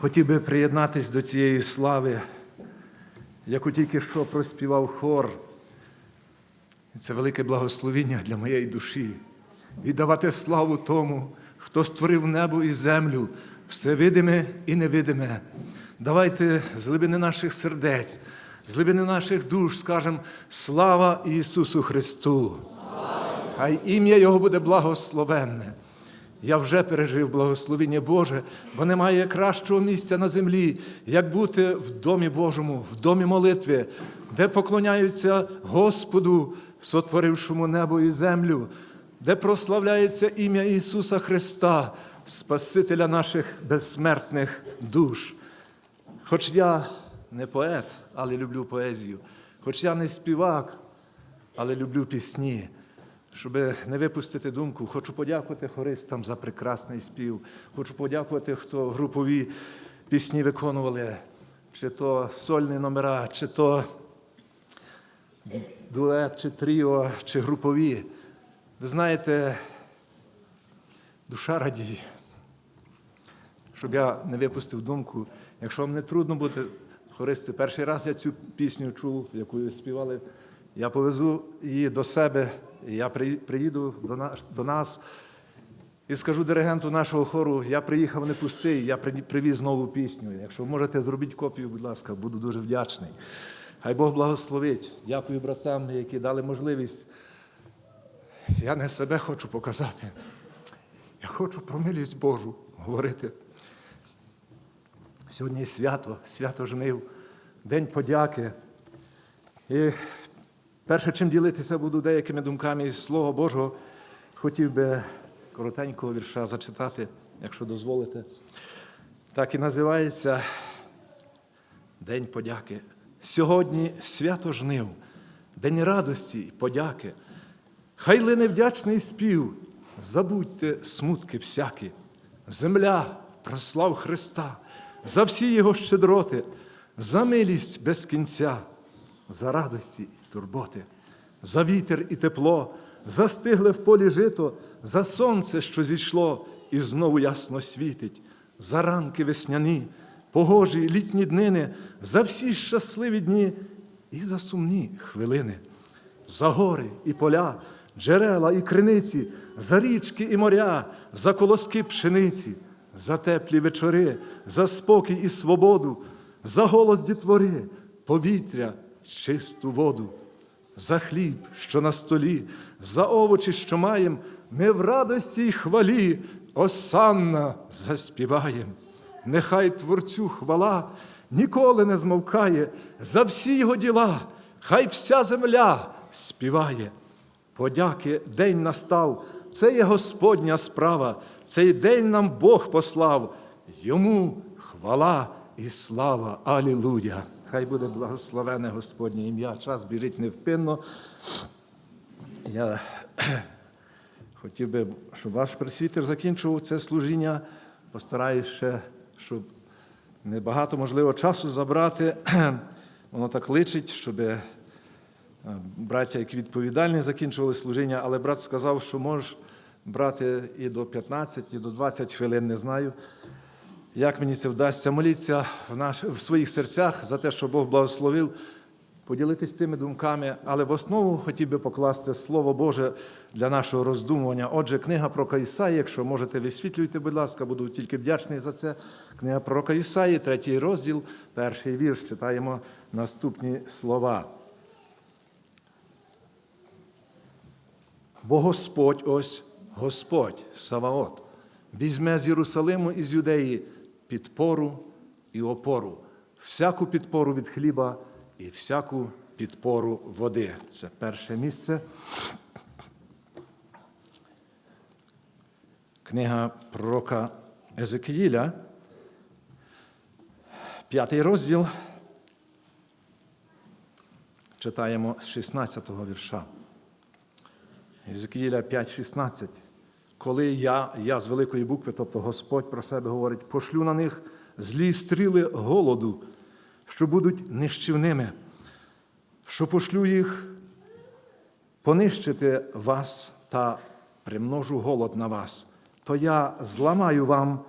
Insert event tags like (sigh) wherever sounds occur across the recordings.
Хотів би приєднатись до цієї слави, яку тільки що проспівав хор. І Це велике благословіння для моєї душі. Віддавати славу тому, хто створив небо і землю, все видиме і невидиме. Давайте з глибини наших сердець, з глибини наших душ скажемо слава Ісусу Христу! Хай ім'я Його буде благословенне. Я вже пережив благословіння Боже, бо немає кращого місця на землі, як бути в домі Божому, в домі молитви, де поклоняються Господу, сотворившому небо і землю, де прославляється ім'я Ісуса Христа, Спасителя наших безсмертних душ. Хоч я не поет, але люблю поезію, хоч я не співак, але люблю пісні. Щоб не випустити думку, хочу подякувати хористам за прекрасний спів. Хочу подякувати, хто групові пісні виконували, чи то сольні номера, чи то дует, чи тріо, чи групові. Ви знаєте, душа радіє. Щоб я не випустив думку, якщо вам не трудно буде хористи, перший раз я цю пісню чув, яку співали, я повезу її до себе. Я приїду до нас, і скажу диригенту нашого хору, я приїхав не пустий, я привіз нову пісню. Якщо можете, зробіть копію, будь ласка, буду дуже вдячний. Хай Бог благословить. Дякую братам, які дали можливість. Я не себе хочу показати. Я хочу про милість Божу говорити. Сьогодні свято, свято жнив, День подяки. І перше, чим ділитися буду деякими думками із Слова Божого, хотів би коротенького вірша зачитати, якщо дозволите. Так і називається День подяки. Сьогодні свято жнив, День радості і подяки. Хай лине вдячний спів, забудьте смутки всякі. Земля прослав Христа, за всі його щедроти, за милість без кінця, за радості і турботи, за вітер і тепло, за стигле в полі жито, за сонце, що зійшло, і знову ясно світить, за ранки весняні, погожі літні днини, за всі щасливі дні і за сумні хвилини за гори і поля, джерела і криниці, за річки і моря, за колоски пшениці, за теплі вечори, за спокій і свободу, за голос дітвори, повітря, чисту воду, за хліб, що на столі, за овочі, що маєм, ми в радості й хвалі осанна заспіваєм. Нехай Творцю хвала ніколи не змовкає за всі його діла, хай вся земля співає. Подяки день настав, це є Господня справа, цей день нам Бог послав, йому хвала і слава. Алілуя! Хай буде благословене Господнє ім'я. Час біжить невпинно. Я хотів би, щоб ваш пресвітер закінчував це служіння. Постараюсь ще, щоб небагато, можливо, часу забрати. (clears throat) Воно так личить, щоб е, браття, які відповідальні, закінчували служіння, але брат сказав, що можеш брати і до 15, і до 20 хвилин, не знаю. Як мені це вдасться моліться в, наш, в своїх серцях за те, що Бог благословив, поділитись тими думками, але в основу хотів би покласти Слово Боже для нашого роздумування. Отже, книга про Ісаї, якщо можете, висвітлюйте, будь ласка, буду тільки вдячний за це. Книга пророка Ісаї, третій розділ, перший вірш, читаємо наступні слова. Бо Господь ось Господь Саваот, візьме з Єрусалиму і з Юдеї підпору і опору, всяку підпору від хліба і всяку підпору води. Це перше місце. Книга пророка Езекіїля, п'ятий розділ. Читаємо з 16-го вірша. Єзекіїля 5,16. Коли я, я з великої букви, тобто Господь про себе говорить, пошлю на них злі стріли голоду, що будуть нищівними, що пошлю їх понищити вас та примножу голод на вас, то я зламаю вам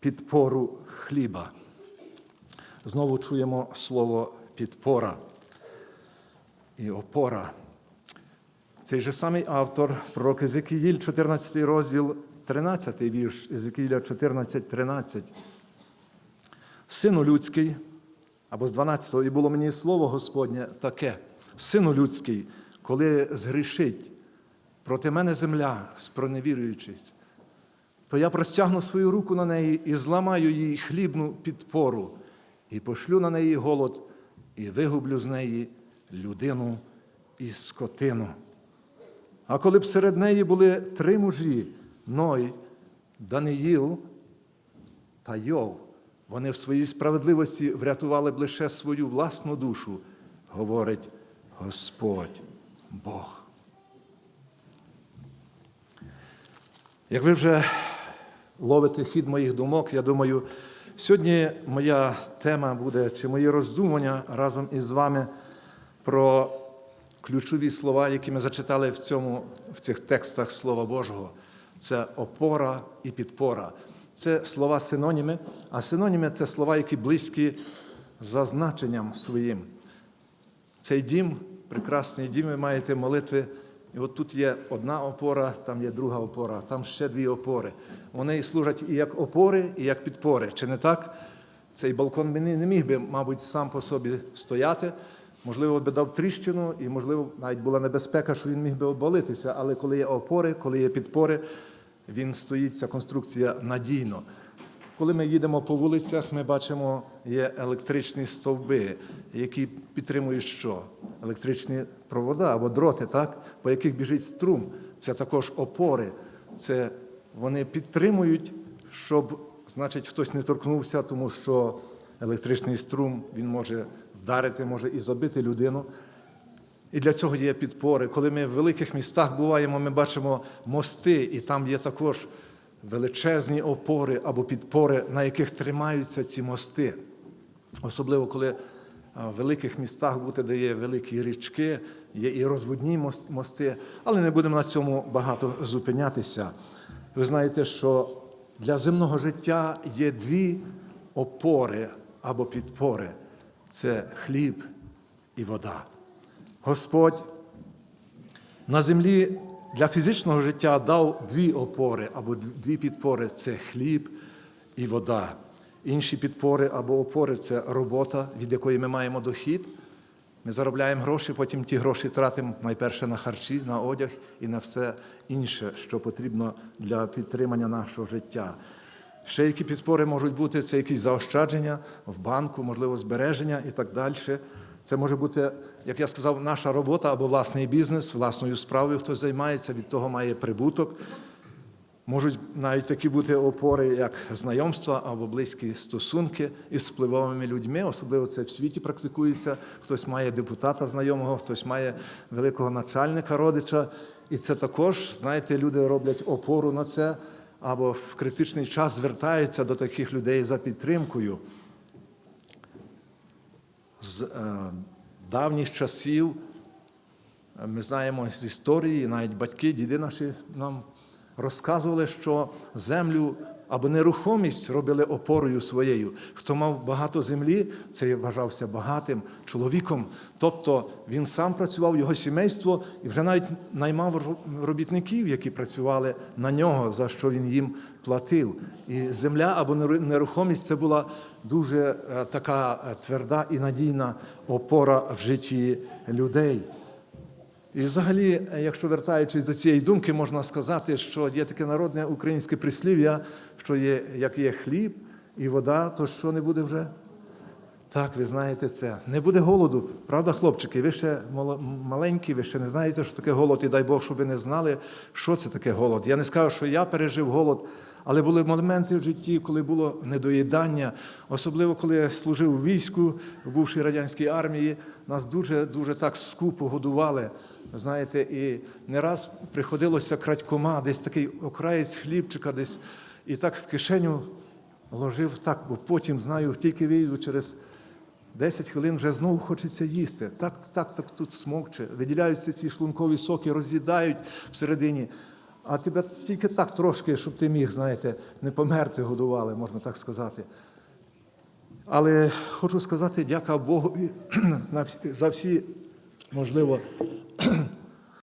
підпору хліба. знову чуємо слово підпора і опора. Цей же самий автор, пророк Езекіїль, 14 розділ, 13 вірш Езекіїля 14, 13. Сину людський, або з 12-го, і було мені слово Господнє таке: Сину людський, коли згрішить проти мене земля, спроневіруючись, то я простягну свою руку на неї і зламаю їй хлібну підпору, і пошлю на неї голод, і вигублю з неї людину і скотину. А коли б серед неї були три мужі Ной, Даниїл та Йов, вони в своїй справедливості врятували б лише свою власну душу, говорить Господь Бог. Як ви вже ловите хід моїх думок, я думаю, сьогодні моя тема буде, чи мої роздумування разом із вами про ключові слова, які ми зачитали в, цьому, в цих текстах Слова Божого. Це опора і підпора. Це слова синоніми, а синоніми це слова, які близькі за значенням своїм. Цей дім, прекрасний дім, ви маєте молитви. І от тут є одна опора, там є друга опора, там ще дві опори. Вони служать і як опори, і як підпори. Чи не так? Цей балкон мені не міг би, мабуть, сам по собі стояти. Можливо, би дав тріщину, і, можливо, навіть була небезпека, що він міг би обвалитися. Але коли є опори, коли є підпори, він стоїть, ця конструкція надійно. Коли ми їдемо по вулицях, ми бачимо, є електричні стовби, які підтримують що? Електричні провода або дроти, так? по яких біжить струм. Це також опори. Це вони підтримують, щоб, значить, хтось не торкнувся, тому що електричний струм він може вдарити, може і забити людину. І для цього є підпори. Коли ми в великих містах буваємо, ми бачимо мости, і там є також величезні опори або підпори, на яких тримаються ці мости. Особливо, коли в великих містах бути, де є великі річки, є і розводні мости, але не будемо на цьому багато зупинятися. Ви знаєте, що для земного життя є дві опори або підпори це хліб і вода. Господь на землі для фізичного життя дав дві опори або дві підпори це хліб і вода. Інші підпори або опори це робота, від якої ми маємо дохід. Ми заробляємо гроші, потім ті гроші тратимо найперше на харчі, на одяг і на все інше, що потрібно для підтримання нашого життя. Ще які підпори можуть бути, це якісь заощадження в банку, можливо, збереження і так далі. Це може бути, як я сказав, наша робота або власний бізнес, власною справою хтось займається, від того має прибуток. Можуть навіть такі бути опори, як знайомства або близькі стосунки із впливовими людьми, особливо це в світі практикується. Хтось має депутата знайомого, хтось має великого начальника, родича. І це також, знаєте, люди роблять опору на це або в критичний час звертаються до таких людей за підтримкою. З е, давніх часів е, ми знаємо з історії, навіть батьки, діди наші нам розказували, що землю або нерухомість робили опорою своєю. Хто мав багато землі, це вважався багатим чоловіком. Тобто він сам працював, його сімейство і вже навіть наймав робітників, які працювали на нього, за що він їм платив. І земля або нерухомість це була дуже е, така е, тверда і надійна опора в житті людей. І взагалі, якщо вертаючись до цієї думки, можна сказати, що є таке народне українське прислів'я, що є, як є хліб і вода, то що не буде вже? Так, ви знаєте це. Не буде голоду, правда, хлопчики? Ви ще маленькі, ви ще не знаєте, що таке голод, і дай Бог, щоб ви не знали, що це таке голод. Я не скажу, що я пережив голод, але були моменти в житті, коли було недоїдання, особливо коли я служив у війську, в бувшій радянській армії, нас дуже-дуже так скупо годували. Знаєте, і не раз приходилося крадькома, десь такий окраєць хлібчика, десь і так в кишеню ложив так, бо потім знаю, тільки вийду через 10 хвилин вже знову хочеться їсти. Так, так, так тут смокче, виділяються ці шлункові соки, роз'їдають всередині. А тебе тільки так трошки, щоб ти міг, знаєте, не померти, годували, можна так сказати. Але хочу сказати дяка Богу (clears throat) за всі, можливо,